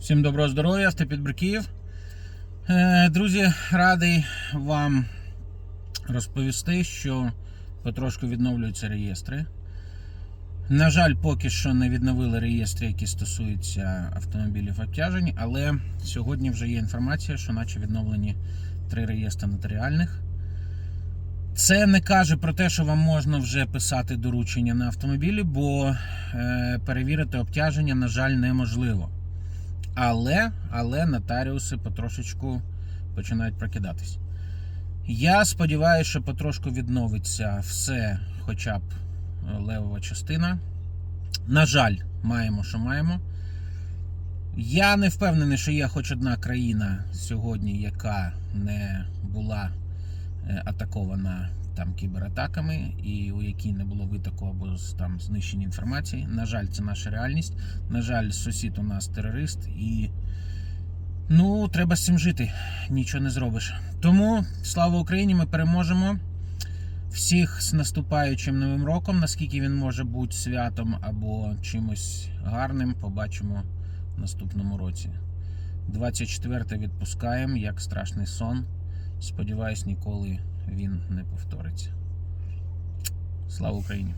Всім доброго здоров'я, автопідбір Київ. Е, Друзі, радий вам розповісти, що потрошку відновлюються реєстри. На жаль, поки що не відновили реєстри, які стосуються автомобілів обтяжень, але сьогодні вже є інформація, що наче відновлені три реєстри нотаріальних. Це не каже про те, що вам можна вже писати доручення на автомобілі, бо е, перевірити обтяження, на жаль, неможливо. Але, але нотаріуси потрошечку починають прокидатись. Я сподіваюся, що потрошку відновиться все, хоча б е, левова частина. На жаль, маємо, що маємо. Я не впевнений, що є хоч одна країна сьогодні, яка не була атакована там кібератаками, і у якій не було витоку або там знищення інформації. На жаль, це наша реальність. На жаль, сусід у нас терорист, і ну, треба з цим жити. Нічого не зробиш. Тому слава Україні! Ми переможемо. Всіх з наступаючим новим роком, наскільки він може бути святом або чимось гарним, побачимо в наступному році. 24 відпускаємо як страшний сон. Сподіваюсь, ніколи він не повториться. Слава Україні!